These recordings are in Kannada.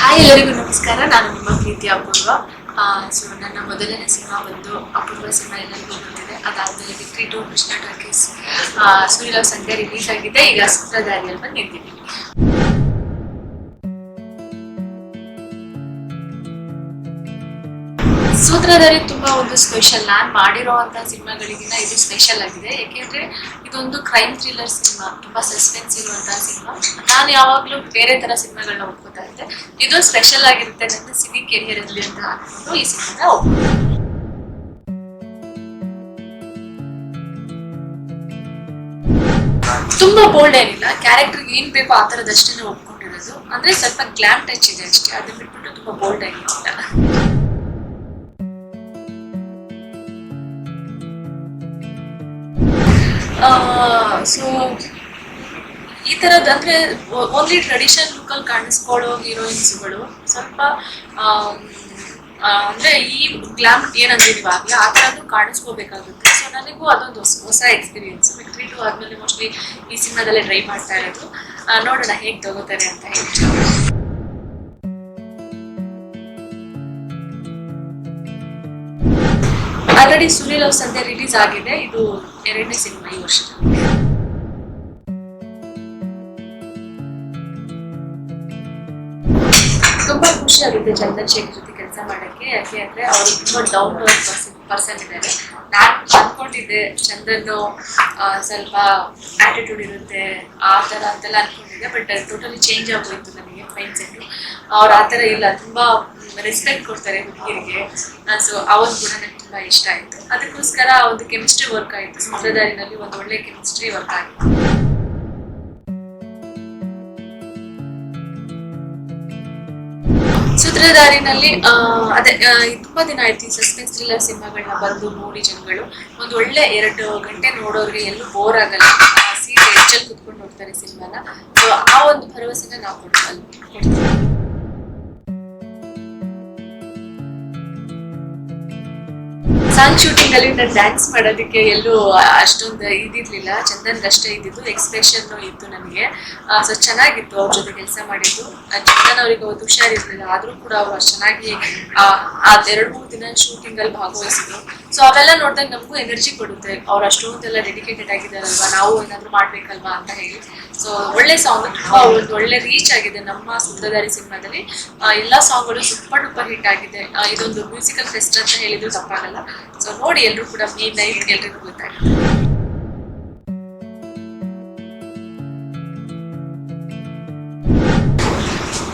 ಹಾಯ್ ಎಲ್ಲರಿಗೂ ನಮಸ್ಕಾರ. ನಾನು ನಿಮ್ಮ ಪ್ರೀತಿ ಅಪೂರ್ವ. ಸೊ ನನ್ನ ಮೊದಲನೇ ಸಿನಿಮಾ ಬಂದು ಅಪೂರ್ವ ಸಿನಿಮಾ ಎಲ್ಲರಿಗೂ ಬಂದಿದೆ. ಅದಾದ್ಮೇಲೆ victory two Krishna talkies Surya ಸಂಜೆ ರಿಲೀಸ್ ಆಗಿದೆ. ಈಗ ಸೂತ್ರಧಾರಿಯಲ್ಲಿ ಬಂದು ನಿಂತಿದ್ದೀನಿ. ಸೂತ್ರಧಾರಿ ತುಂಬಾ ಒಂದು ಸ್ಪೆಷಲ್ ನಾನ್ ಮಾಡಿರೋಂತ ಸಿನಿಮಾಗಳಿಗಿಂತ ಇದು ಸ್ಪೆಷಲ್ ಆಗಿದೆ. ಯಾಕೆಂದ್ರೆ ಇದೊಂದು ಕ್ರೈಮ್ ಥ್ರಿಲ್ಲರ್ ಸಿನಿಮಾ, ತುಂಬಾ ಸಸ್ಪೆನ್ಸ್ ಇರುವಂತಹ ಸಿನಿಮಾ. ನಾನು ಯಾವಾಗ್ಲೂ ಬೇರೆ ತರ ಸಿನಿಮಾಗಳನ್ನ ಒಪ್ಕೋತಾ ಇದ್ದೆ. ಇದು ಸ್ಪೆಷಲ್ ಆಗಿರುತ್ತೆ ನನ್ನ ಸಿನಿ ಕೆರಿಯರ್ ಅಲ್ಲಿ ಅಂತ ಅನ್ಕೊಂಡು ಈ ಸಿನಿಮಾನ. ತುಂಬಾ ಬೋಲ್ಡ್ ಏನಿಲ್ಲ. ಕ್ಯಾರೆಕ್ಟರ್ ಏನ್ ಬೇಕೋ ಆ ತರದಷ್ಟೇ ಒಪ್ಕೊಂಡಿರೋದು. ಅಂದ್ರೆ ಸ್ವಲ್ಪ ಗ್ಲಾಮ್ ಟಚ್ ಇದೆ ಅಷ್ಟೇ. ಅದನ್ನ ಬಿಟ್ಬಿಟ್ಟು ತುಂಬಾ ಬೋಲ್ಡ್ ಆಗಿಲ್ಲ ಸೊ ಈ ತರದ ಅಂದ್ರೆ ಓನ್ಲಿ ಟ್ರೆಡಿಷನಲ್ ಲುಕ್ ಅಲ್ಲಿ ಕಾಣಿಸ್ಕೊಳ್ಳೋ ಹೀರೋಯಿನ್ಸ್ಗಳು ಸ್ವಲ್ಪ ಅಂದ್ರೆ ಈ ಗ್ಲಾಮ್ ಏನಂದ್ರೆ ಆಗ್ಲಿ ಆ ತರದ್ದು ಕಾಣಿಸ್ಕೋಬೇಕಾಗುತ್ತೆ. ಸೊ ನನಗೂ ಅದೊಂದು ಹೊಸ ಹೊಸ ಎಕ್ಸ್ಪೀರಿಯನ್ಸ್ ವಿಕ್ಟ್ರಿ ಟು ಆದ್ಮೇಲೆ ಮೋಸ್ಟ್ಲಿ ಈ ಸಿನಿಮಾದಲ್ಲೇ ಟ್ರೈ ಮಾಡ್ತಾ ಇರೋದು. ನೋಡೋಣ ಹೇಗೆ ತಗೋತಾರೆ ಅಂತ ಹೇಳಿ ಆಲ್ರೆಡಿ ಸುನೀಲ್ ಸಂತೆ ರಿಲೀಸ್ ಆಗಿದೆ. ಇದು ಎರಡನೇ ಸಿನಿಮಾ ಈ ವರ್ಷದಲ್ಲಿ ತುಂಬಾ ಖುಷಿ ಆಗುತ್ತೆ ಚಂದನ್ ಶೇಖರ್ ಜೊತೆ ಕೆಲಸ ಮಾಡಕ್ಕೆ, ಯಾಕೆ ಅಂದ್ರೆ ಅವರು ತುಂಬಾ ಡೌನ್ ಪರ್ಸನ್ ಪರ್ಸನ್ ಇದ್ದಾರೆ. ನಾನು ಅನ್ಕೊಂಡಿದ್ದೆ ಚಂದನ್ ಸ್ವಲ್ಪ ಆಟಿಟ್ಯೂಡ್ ಇರುತ್ತೆ, ಆ ಥರ ಅಂತೆಲ್ಲ ಅನ್ಕೊಂಡಿದ್ದೆ ಬಟ್ ಟೋಟಲಿ ಚೇಂಜ್ ಆಗೋಯ್ತು ನನಗೆ ಮೈಂಡ್ ಸೆಟ್ ಅವ್ರು ಆ ಥರ ಇಲ್ಲ, ತುಂಬಾ ರೆಸ್ಪೆಕ್ಟ್ ಕೊಡ್ತಾರೆ ಹುಡುಗಿರಿಗೆ. ಸೊ ಅವನು ಕೂಡ ನನಗೆ ತುಂಬಾ ಇಷ್ಟ ಆಯ್ತು. ಅದಕ್ಕೋಸ್ಕರ ಒಂದು ಕೆಮಿಸ್ಟ್ರಿ ವರ್ಕ್ ಆಯ್ತು. ಸೂತ್ರಧಾರಿನಲ್ಲಿ ಒಂದು ಒಳ್ಳೆ ಕೆಮಿಸ್ಟ್ರಿ ವರ್ಕ್ ಆಯಿತು. ಸೂತ್ರಧಾರಿನಲ್ಲಿ ಅದೇ ತುಂಬಾ ದಿನ ಆಯ್ತು ಈ ಸಸ್ಪೆನ್ಸ್ ಥ್ರಿಲ್ಲರ್ ಸಿನಿಮಾಗಳನ್ನ ಬಂದು ನೋಡಿ ಜನಗಳು. ಒಂದು ಒಳ್ಳೆ ಎರಡು ಗಂಟೆ ನೋಡೋರಿಗೆ ಎಲ್ಲೂ ಬೋರ್ ಆಗಲ್ಲ. ಸೀರೆ ಹೆಚ್ಚಲ್ಲಿ ಕುತ್ಕೊಂಡು ನೋಡ್ತಾರೆ ಸಿನಿಮಾನ. ಸೊ ಆ ಒಂದು ಭರವಸೆನ ನಾವು ಕೊಡ್ತೀವಿ. you ಸಾಂಗ್ ಶೂಟಿಂಗ್ ಅಲ್ಲಿ ನಾನು ಡ್ಯಾನ್ಸ್ ಮಾಡೋದಕ್ಕೆ ಎಲ್ಲೂ ಅಷ್ಟೊಂದು ಇದಿರ್ಲಿಲ್ಲ. ಚಂದನ್ ಅಷ್ಟೇ ಇದ್ದಿದ್ದು. ಎಕ್ಸ್ಪ್ರೆಷನ್ ಇತ್ತು ನನಗೆ. ಸೊ ಚೆನ್ನಾಗಿತ್ತು ಅವ್ರ ಜೊತೆ ಕೆಲಸ ಮಾಡಿದ್ದು. ಚಂದನ್ ಅವ್ರಿಗೆ ಅವತ್ತು ಹುಷಾರಿರ್ಲಿಲ್ಲ. ಆದ್ರೂ ಕೂಡ ಅವ್ರು ಅಷ್ಟು ಚೆನ್ನಾಗಿ, ಆ ಎರಡು ಮೂರು ದಿನ ಶೂಟಿಂಗ್ ಅಲ್ಲಿ ಭಾಗವಹಿಸಿದ್ರು. ಸೊ ಅವೆಲ್ಲ ನೋಡಿದಾಗ ನಮಗೂ ಎನರ್ಜಿ ಕೊಡುತ್ತೆ. ಅವ್ರು ಅಷ್ಟೊಂದೆಲ್ಲ ಡೆಡಿಕೇಟೆಡ್ ಆಗಿದ್ದಾರಲ್ವಾ? ನಾವು ಏನಾದರೂ ಮಾಡ್ಬೇಕಲ್ವಾ ಅಂತ ಹೇಳಿ. ಸೊ ಒಳ್ಳೆ ಸಾಂಗ್ ಒಂದು ಒಳ್ಳೆ ರೀಚ್ ಆಗಿದೆ ನಮ್ಮ ಸೂತ್ರಧಾರಿ ಸಿನಿಮಾದಲ್ಲಿ. ಎಲ್ಲಾ ಸಾಂಗ್ಗಳು ಸೂಪರ್ ಡೂಪರ್ ಹಿಟ್ ಆಗಿದೆ. ಇದೊಂದು ಮ್ಯೂಸಿಕಲ್ ಫೆಸ್ಟ್ ಅಂತ ಹೇಳಿದ್ರು ತಪ್ಪಾಗಲ್ಲ. ಸೊ ನೋಡಿ ಎಲ್ಲರೂ ಕೂಡ ಮೀ ಎಲ್ರಿಗೂ ಗೊತ್ತಾಗುತ್ತೆ.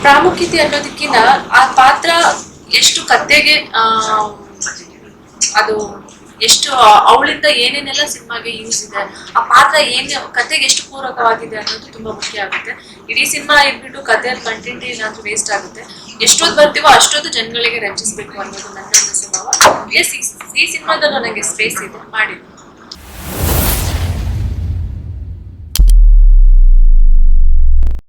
ಪ್ರಾಮುಖ್ಯತೆ ಅನ್ನೋದಕ್ಕಿಂತ ಆ ಪಾತ್ರ ಎಷ್ಟು ಕತೆಗೆ ಅದು ಎಷ್ಟು ಅವಳಿಂದ ಏನೇನೆಲ್ಲ ಸಿನಿಮಾಗೆ ಯೂಸ್ ಇದೆ, ಆ ಪಾತ್ರ ಏನ್ ಕತೆಗೆ ಎಷ್ಟು ಪೂರಕವಾಗಿದೆ ಅನ್ನೋದು ತುಂಬಾ ಮುಖ್ಯ ಆಗುತ್ತೆ. ಇಡೀ ಸಿನಿಮಾ ಇದ್ಬಿಟ್ಟು ಕಥೆಯಲ್ಲಿ ಕಂಟೆಂಟ್ ಏನಾದ್ರೂ ವೇಸ್ಟ್ ಆಗುತ್ತೆ. ಎಷ್ಟೊತ್ತು ಬರ್ತೀವೋ ಅಷ್ಟೊತ್ತು ಜನಗಳಿಗೆ ರಚಿಸ್ಬೇಕು ಅನ್ನೋದು ನನ್ನ ಎಸ್ ಈ ಸಿನಿಮಾದಲ್ಲೂ ನನಗೆ ಸ್ಪೇಸ್ ಇದೆ ಮಾಡಿದ್ದು.